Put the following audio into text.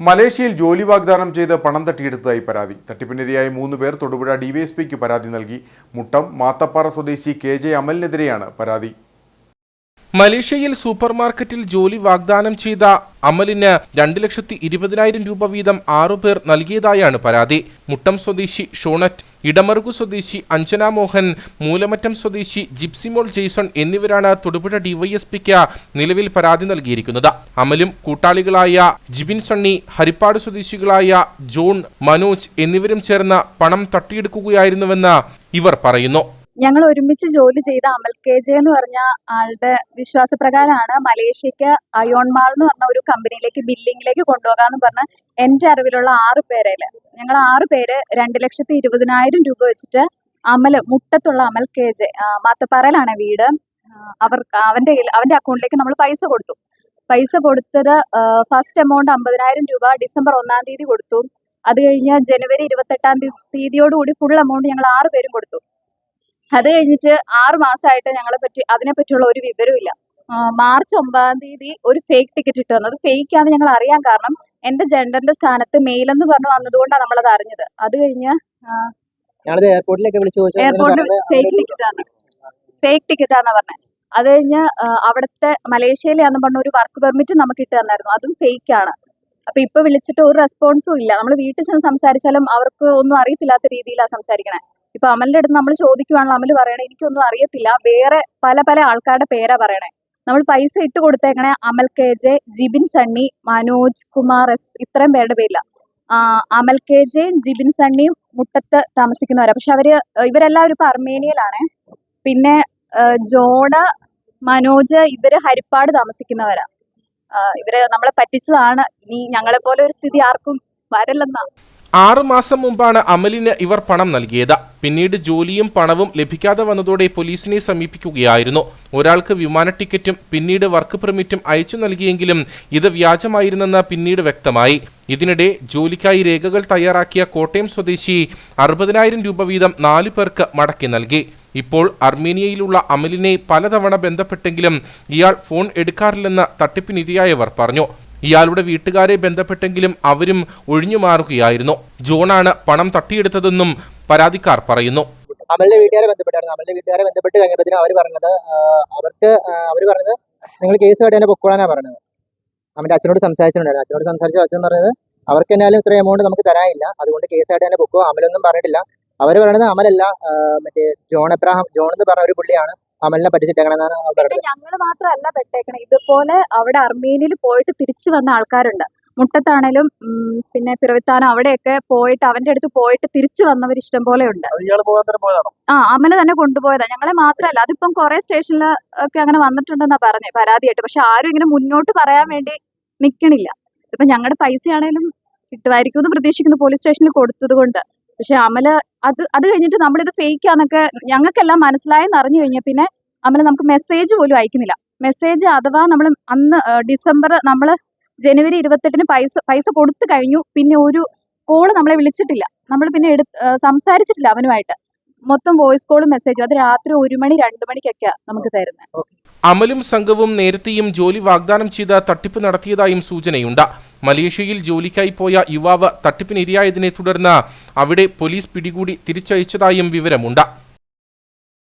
മലേഷ്യയിൽ ജോലി വാഗ്ദാനം ചെയ്ത് പണം തട്ടിയെടുത്തതായി പരാതി. തട്ടിപ്പിനിരയായ മൂന്ന് പേർ തൊടുപുഴ ഡിവൈഎസ്പിക്ക് പരാതി നൽകി. മുട്ടം മാത്തപ്പാറ സ്വദേശി കെ ജെ അമലിനെതിരെയാണ് പരാതി. മലേഷ്യയിൽ സൂപ്പർമാർക്കറ്റിൽ ജോലി വാഗ്ദാനം ചെയ്ത അമലിന് രണ്ട് ലക്ഷത്തി ഇരുപതിനായിരം രൂപ വീതം ആറുപേർ നൽകിയതായാണ് പരാതി. മുട്ടം സ്വദേശി ഷോണറ്റ് ഇടമറുകു സ്വദേശി അഞ്ജന മോഹൻ മൂലമറ്റം സ്വദേശി ജിപ്സിമോൾ ജെയ്സൺ എന്നിവരാണ് തൊടുപുഴ ഡിവൈഎസ്പിക്ക് നിലവിൽ പരാതി നൽകിയിരിക്കുന്നത്. അമലും കൂട്ടാളികളായ ജിബിൻ സണ്ണി ഹരിപ്പാട് സ്വദേശികളായ ജോൺ മനോജ് എന്നിവരും ചേർന്ന് പണം തട്ടിയെടുക്കുകയായിരുന്നുവെന്ന് ഇവർ പറയുന്നു. ഞങ്ങൾ ഒരുമിച്ച് ജോലി ചെയ്ത അമൽ കെ ജെ എന്ന് പറഞ്ഞ ആളുടെ വിശ്വാസപ്രകാരമാണ് മലേഷ്യക്ക് അയോൺ മാൾ എന്ന് പറഞ്ഞ ഒരു കമ്പനിയിലേക്ക് ബില്ലിങ്ങിലേക്ക് കൊണ്ടുപോകാന്ന് പറഞ്ഞ എന്റെ അറിവിലുള്ള ആറ് പേരേൽ. ഞങ്ങൾ ആറ് പേര് രണ്ട് ലക്ഷത്തി ഇരുപതിനായിരം രൂപ വെച്ചിട്ട് അമൽ മുട്ടത്തുള്ള അമൽ കെ ജെ മാത്തപ്പാറയിലാണ് വീട്. അവർ അവന്റെ അവന്റെ അക്കൗണ്ടിലേക്ക് നമ്മൾ പൈസ കൊടുത്തു. പൈസ കൊടുത്തത് ഫസ്റ്റ് എമൗണ്ട് അമ്പതിനായിരം രൂപ ഡിസംബർ ഒന്നാം തീയതി കൊടുത്തു. അത് കഴിഞ്ഞ് ജനുവരി ഇരുപത്തെട്ടാം തീയതിയോടുകൂടി ഫുൾ എമൗണ്ട് ഞങ്ങൾ ആറ് പേരും കൊടുത്തു. അത് കഴിഞ്ഞിട്ട് ആറ് മാസമായിട്ട് ഞങ്ങളെ പറ്റി അതിനെ പറ്റിയുള്ള ഒരു വിവരവും ഇല്ല മാർച്ച് ഒമ്പതാം തീയതി ഒരു ഫേക്ക് ടിക്കറ്റ് ഇട്ട് വന്നത്. ഫേക്ക് ആണെന്ന് ഞങ്ങൾ അറിയാൻ കാരണം എന്റെ ജെൻഡറിന്റെ സ്ഥാനത്ത് മെയിൽ എന്ന് പറഞ്ഞു വന്നതുകൊണ്ടാണ് നമ്മളത് അറിഞ്ഞത്. അത് കഴിഞ്ഞ് എയർപോർട്ടിലേക്ക് വിളിച്ചു എയർപോർട്ടിൽ ഫേക്ക് ടിക്കറ്റ് ആണ്. ഫേക്ക് ടിക്കറ്റ് ആണെന്ന് പറഞ്ഞത് അത് കഴിഞ്ഞ് അവിടുത്തെ മലേഷ്യയിലാന്ന് പറഞ്ഞ ഒരു വർക്ക് പെർമിറ്റ് നമുക്ക് ഇട്ട് തന്നായിരുന്നു. അതും ഫേക്ക് ആണ്. അപ്പൊ ഇപ്പൊ വിളിച്ചിട്ട് ഒരു റെസ്പോൺസും ഇല്ല. നമ്മൾ വീട്ടിൽ ചെന്ന് സംസാരിച്ചാലും അവർക്ക് ഒന്നും അറിയത്തില്ലാത്ത രീതിയിലാണ് സംസാരിക്കണേ. ഇപ്പൊ അമലിന്റെ അടുത്ത് നമ്മൾ ചോദിക്കുവാണല്ലോ അമൽ പറയണേ എനിക്കൊന്നും അറിയത്തില്ല. വേറെ പല പല ആൾക്കാരുടെ പേരാ പറയണേ. നമ്മൾ പൈസ ഇട്ട് കൊടുത്തേക്കണേ Amal K J Jibin Sunny Manoj Kumar S ഇത്രയും പേരുടെ പേരില്ല അമൽ കെ ജെയും ജിബിൻ സണ്ണിയും മുട്ടത്ത് താമസിക്കുന്നവരാ. പക്ഷെ അവർ ഇവരെല്ലാവരും ഇപ്പൊ അർമേനിയയിലാണ്. പിന്നെ ജോഡ മനോജ് ഇവർ ഹരിപ്പാട് താമസിക്കുന്നവരാ. ഇവർ നമ്മളെ പറ്റിച്ചതാണ്. ഇനി ഞങ്ങളെ പോലെ ഒരു സ്ഥിതി ആർക്കും വരല്ലെന്നാ. ആറ് മാസം മുമ്പാണ് അമലിന് ഇവർ പണം നൽകിയത്. പിന്നീട് ജോലിയും പണവും ലഭിക്കാതെ വന്നതോടെ പോലീസിനെ സമീപിക്കുകയായിരുന്നു. ഒരാൾക്ക് വിമാന ടിക്കറ്റും പിന്നീട് വർക്ക് പെർമിറ്റും അയച്ചു നൽകിയെങ്കിലും ഇത് വ്യാജമായിരുന്നെന്ന് പിന്നീട് വ്യക്തമായി. ഇതിനിടെ ജോലിക്കായി രേഖകൾ തയ്യാറാക്കിയ കോട്ടയം സ്വദേശി അറുപതിനായിരം രൂപ വീതം നാലു പേർക്ക് മടക്കി നൽകി. ഇപ്പോൾ അർമേനിയയിലുള്ള അമലിനെ പലതവണ ബന്ധപ്പെട്ടെങ്കിലും ഇയാൾ ഫോൺ എടുക്കാറില്ലെന്ന് തട്ടിപ്പിനിരയായവർ പറഞ്ഞു. ഇയാളുടെ വീട്ടുകാരെ ബന്ധപ്പെട്ടെങ്കിലും അവരും ഒഴിഞ്ഞു മാറുകയായിരുന്നു. ജോണാണ് പണം തട്ടിയെടുത്തതെന്നും പരാതിക്കാർ പറയുന്നു. അമലിന്റെ വീട്ടുകാരെ ബന്ധപ്പെട്ടായിരുന്നു. അമലിന്റെ വീട്ടുകാരെ ബന്ധപ്പെട്ട് കഴിഞ്ഞപ്പോഴത്തേനും അവർ പറഞ്ഞത് അവർക്ക് അവർ പറഞ്ഞത് നിങ്ങൾ കേസ് കേട്ട് എന്നെ പൊക്കോളാനാ പറഞ്ഞത്. അവന്റെ അച്ഛനോട് സംസാരിച്ചിട്ടുണ്ടായിരുന്നു. അച്ഛനോട് സംസാരിച്ച അച്ഛൻ പറഞ്ഞത് അവർക്ക് എന്നാലും ഇത്ര എമൗണ്ട് നമുക്ക് തരാനില്ല. അതുകൊണ്ട് കേസ് കേസായിട്ട് തന്നെ പൊക്കോ. അമലൊന്നും പറഞ്ഞിട്ടില്ല. അവർ പറയുന്നത് അമലല്ല മറ്റേ ജോൺ എബ്രാഹാം ജോൺ എന്ന് പറഞ്ഞ ഒരു പുള്ളിയാണ്. അമലിനെ പറ്റിച്ചിട്ടേക്കണെന്നാണ് പറഞ്ഞത്? ഞങ്ങൾ മാത്രമല്ല പെട്ടേക്കണേ. ഇതുപോലെ അവിടെ അർമേനിയയിൽ പോയിട്ട് തിരിച്ചു വന്ന ആൾക്കാരുണ്ട്. മുട്ടത്താണേലും പിന്നെ പിറവിത്താനം അവിടെയൊക്കെ പോയിട്ട് അവന്റെ അടുത്ത് പോയിട്ട് തിരിച്ചു വന്നവർ ഇഷ്ടം പോലെ ഉണ്ട്. ആ അമല തന്നെ കൊണ്ടുപോയതാ. ഞങ്ങളെ മാത്രമല്ല അതിപ്പം കൊറേ സ്റ്റേഷനിൽ ഒക്കെ അങ്ങനെ വന്നിട്ടുണ്ടെന്നാ പറഞ്ഞേ പരാതിയായിട്ട്. പക്ഷെ ആരും ഇങ്ങനെ മുന്നോട്ട് പറയാൻ വേണ്ടി നിക്കണില്ല. ഇപ്പൊ ഞങ്ങളുടെ പൈസ ആണേലും കിട്ടുമായിരിക്കും എന്ന് പ്രതീക്ഷിക്കുന്നു പോലീസ് സ്റ്റേഷനിൽ കൊടുത്തത് കൊണ്ട്. പക്ഷെ അമല അത് അത് കഴിഞ്ഞിട്ട് നമ്മളിത് ഫേക്ക് ആണെന്നൊക്കെ ഞങ്ങൾക്കെല്ലാം മനസ്സിലായെന്ന് അറിഞ്ഞു കഴിഞ്ഞാൽ പിന്നെ അമല നമുക്ക് മെസ്സേജ് പോലും അയക്കുന്നില്ല. മെസ്സേജ് അഥവാ നമ്മൾ അന്ന് ഡിസംബർ നമ്മൾ ജനുവരി ഇരുപത്തെട്ടിന് പൈസ പൈസ കൊടുത്തു കഴിഞ്ഞു. പിന്നെ ഒരു കോൾ നമ്മളെ വിളിച്ചിട്ടില്ല. നമ്മൾ പിന്നെ എടു സംസാരിച്ചിട്ടില്ല അവനുമായിട്ട്. മൊത്തം വോയിസ് കോളും മെസ്സേജും അത് രാത്രി ഒരു മണി രണ്ട് മണിക്കൊക്കെയാണ് നമുക്ക് തരുന്നത് അമലും സംഘവും നേരത്തെയും ജോലി വാഗ്ദാനം ചെയ്ത് തട്ടിപ്പ് നടത്തിയതായും സൂചനയുണ്ട്. മലേഷ്യയിൽ ജോലിക്കായി പോയ യുവാവ് തട്ടിപ്പിനിരയായതിനെ തുടർന്ന് അവിടെ പോലീസ് പിടികൂടി തിരിച്ചയച്ചതായും വിവരമുണ്ട്.